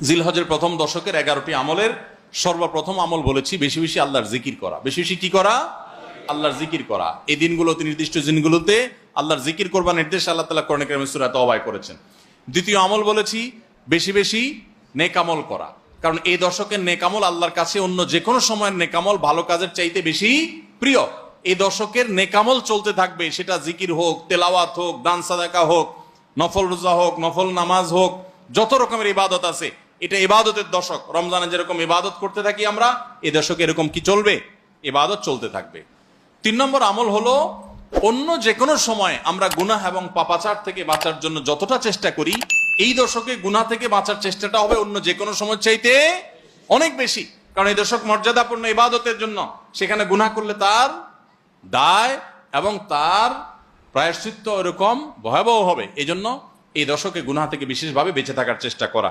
জিলহজের প্রথম দশকের এগারোটি আমলের সর্বপ্রথম আমল বলেছি, বেশি বেশি আল্লাহর জিকির করা। বেশি বেশি কি করা? আল্লাহর জিকির করা। এই দিনগুলোতে নির্দিষ্ট দিনগুলোতে আল্লাহর জিকির করবার নির্দেশ আল্লাহ তালা করণে কেরামে সুরাত অবায় করেছেন। দ্বিতীয় আমল বলেছি, বেশি বেশি নেকামল করা। কারণ এই দশকের নেকামল আল্লাহর কাছে অন্য যে কোনো সময়ের নেকামল ভালো কাজের চাইতে বেশি প্রিয়। এই দশকের নেকামল চলতে থাকবে, সেটা জিকির হোক, তেলাওয়াত হোক, দান সাদাকা হোক, নফল রোজা হোক, নফল নামাজ হোক, যত রকমের ইবাদত আছে এটা ইবাদতের দশক। রমজানে যেরকম ইবাদত করতে থাকি আমরা, এ দশকে এরকম কি চলবে? ইবাদত চলতে থাকবে। তিন নম্বর আমল হলো, অন্য যে কোনো সময় আমরা গুনাহ এবং পাপাচার থেকে বাঁচার জন্য যতটা চেষ্টা করি, এই দশকে গুনাহ থেকে বাঁচার চেষ্টাটা হবে অন্য যে কোনো সময় চাইতে অনেক বেশি। কারণ এই দশক মর্যাদাপূর্ণ ইবাদতের জন্য সেখানে গুনাহ করলে তার দায় এবং তার প্রায়শ্চিত্ত এরকম ভয়াবহ হবে। এই জন্য এই দশকে গুনাহ থেকে বিশেষভাবে বেঁচে থাকার চেষ্টা করা।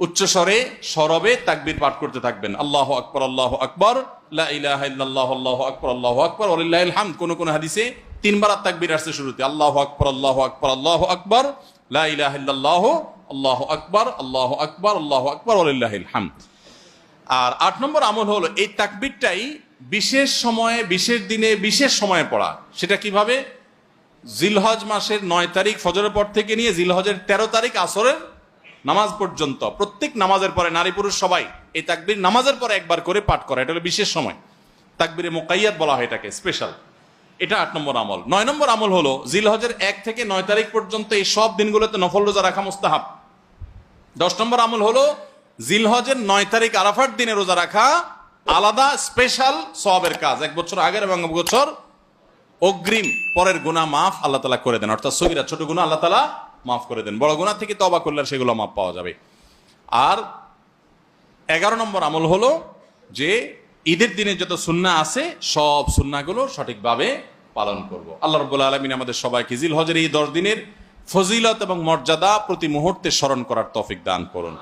উচ্চস্বরে সরবে তাকবীর পাঠ করতে থাকবেন আল্লাহ আকবর আল্লাহ আকবর আল্লাহু কোন তিনবার তাকবীর আল্লাহু আল্লাহু আল্লাহু আকবর লা ইলাহা ইল্লাল্লাহ আল্লাহু আকবর আল্লাহু আকবর আল্লাহু আকবর হামদ আর আট নম্বর আমল হলো এই তাকবীরটাই বিশেষ সময়ে বিশেষ দিনে বিশেষ সময়ে পড়া সেটা কীভাবে জিলহজ মাসের নয় তারিখ ফজরের পর থেকে নিয়ে জিলহজের তেরো তারিখ আসরের নামাজ পর্যন্ত, প্রত্যেক নামাজের পরে নারী পুরুষ সবাই এই তাকবির নামাজের পরে একবার করে পাঠ করা, এটা হলো বিশেষ সময়। তাকবীরে মোকাইয়াত বলা হয় এটাকে স্পেশাল এটা আট নম্বর আমল। নয় নম্বর আমল হলো জিলহজের এক থেকে নয় তারিখ পর্যন্ত এই সব দিনগুলোতে নফল রোজা রাখা মুস্তাহাব। দশ নম্বর আমল হলো জিলহজের নয় তারিখ আরাফার দিনে রোজা রাখা আলাদা স্পেশাল সবের কাজ। এক বছর আগের এবং এক বছর অগ্রিম পরের গুণা মাফ আল্লাহ তালা করে দেন। অর্থাৎ সগিরা, ছোট গুণা আল্লাহ তালা মাফ করে দেন। বড় গুণা থেকে তবা করলে সেগুলো মাফ পাওয়া যাবে। আর এগারো নম্বর আমল হলো যে ঈদের দিনে যত সুন্না আছে, সব সুন্নাগুলো সঠিকভাবে পালন করব। আল্লাহ রবুল্লা আলমিন আমাদের সবাইকে জিল হজের এই দশ দিনের ফজিলত এবং মর্যাদা প্রতি মুহূর্তে স্মরণ করার তফিক দান করুন।